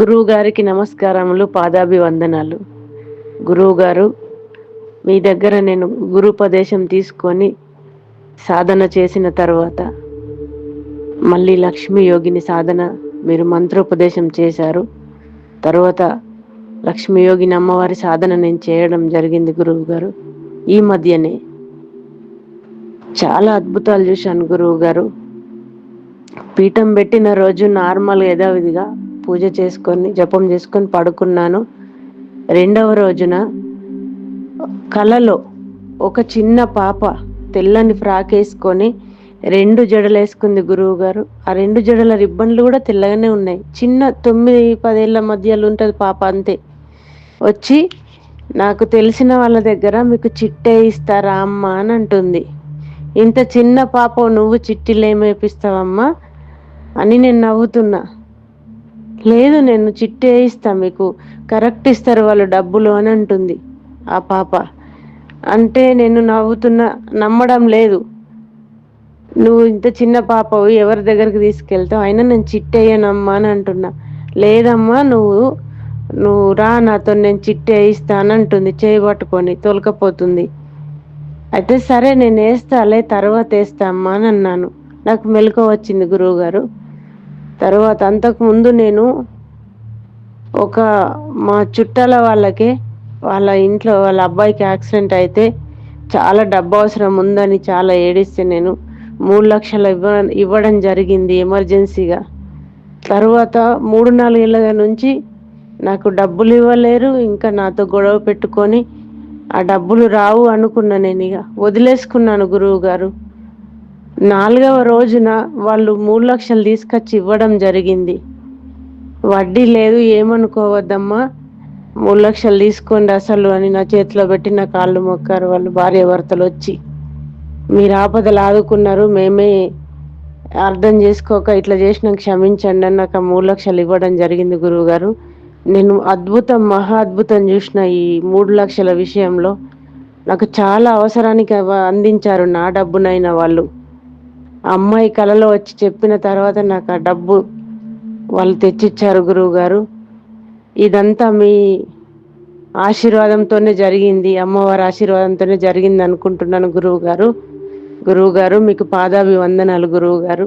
గురువు గారికి నమస్కారములు పాదాభివందనాలు. గురువు గారు మీ దగ్గర నేను గురుపదేశం తీసుకొని సాధన చేసిన తర్వాత మళ్ళీ లక్ష్మీ యోగిని సాధన మీరు మంత్రోపదేశం చేశారు. తర్వాత లక్ష్మీ యోగిని అమ్మవారి సాధన నేను చేయడం జరిగింది గురువు గారు ఈ మధ్యనే చాలా అద్భుతాలు చూశాను గురువు గారు పీఠం పెట్టిన రోజు నార్మల్ యథావిధిగా పూజ చేసుకొని జపం చేసుకొని పడుకున్నాను. రెండవ రోజున కలలో ఒక చిన్న పాప తెల్లని ఫ్రాక్ వేసుకొని రెండు జడలు వేసుకుంది గురువు గారు ఆ రెండు జడల రిబ్బన్లు కూడా తెల్లగానే ఉన్నాయి. చిన్న తొమ్మిది పదేళ్ళ మధ్యలో ఉంటుంది పాప అంతే. వచ్చి నాకు తెలిసిన వాళ్ళ దగ్గర మీకు చిట్టే ఇస్తారా అమ్మ అని అంటుంది. ఇంత చిన్న పాప నువ్వు చిట్టీలు ఏమేపిస్తావమ్మా అని నేను నవ్వుతున్నా. లేదు నేను చిట్టే ఇస్తా మీకు. కరెక్ట్ ఇస్తారు వాళ్ళు డబ్బులు అని అంటుంది ఆ పాప. అంటే నేను నవ్వుతున్నా నమ్మడం లేదు. నువ్వు ఇంత చిన్న పాపవు ఎవరి దగ్గరికి తీసుకెళ్తావు? అయినా నేను చిట్టేయనమ్మా అని అంటున్నా. లేదమ్మా నువ్వు నువ్వు రా నాతో నేను చిట్టే ఇస్తాను అంటుంది. చేయి పట్టుకొని తోలకపోతుంది. అయితే సరే నేను వేస్తాలే తర్వాత వేస్తా అమ్మా అని అన్నాను. నాకు మెలకు వచ్చింది గురువు గారు తర్వాత అంతకు ముందు నేను ఒక మా చుట్టాల వాళ్ళకి వాళ్ళ ఇంట్లో వాళ్ళ అబ్బాయికి యాక్సిడెంట్ అయితే చాలా డబ్బు అవసరం ఉందని చాలా ఏడిస్తే నేను మూడు లక్షలు ఇవ్వ ఇవ్వడం జరిగింది ఎమర్జెన్సీగా. తర్వాత మూడు నాలుగేళ్ళ నుంచి నాకు డబ్బులు ఇవ్వలేరు ఇంకా నాతో గొడవ పెట్టుకొని ఆ డబ్బులు రావు అనుకున్నా నేను ఇక. వదిలేసుకున్నాను గురువు గారు. నాలుగవ రోజున వాళ్ళు మూడు లక్షలు తీసుకొచ్చి ఇవ్వడం జరిగింది. వడ్డీ లేదు ఏమనుకోవద్దమ్మా? మూడు లక్షలు తీసుకోండి అసలు అని నా చేతిలో పెట్టి నా కాళ్ళు మొక్కారు వాళ్ళు భార్య భర్తలు వచ్చి. మీరు ఆపదలు ఆదుకున్నారు మేమే అర్థం చేసుకోక ఇట్లా చేసిన క్షమించండి అని నాకు ఆ మూడు లక్షలు ఇవ్వడం జరిగింది గురువు గారు నేను అద్భుతం మహా అద్భుతం చూసిన ఈ మూడు లక్షల విషయంలో. నాకు చాలా అవసరానికి అందించారు నా డబ్బునైనా వాళ్ళు. ఆ అమ్మాయి కలలో వచ్చి చెప్పిన తర్వాత నాకు ఆ డబ్బు వాళ్ళు తెచ్చిచ్చారు గురువు గారు ఇదంతా మీ ఆశీర్వాదంతోనే జరిగింది అమ్మవారి ఆశీర్వాదంతోనే జరిగింది అనుకుంటున్నాను గురువు గారు గురువు గారు మీకు పాదాభివందనాలు గురువు గారు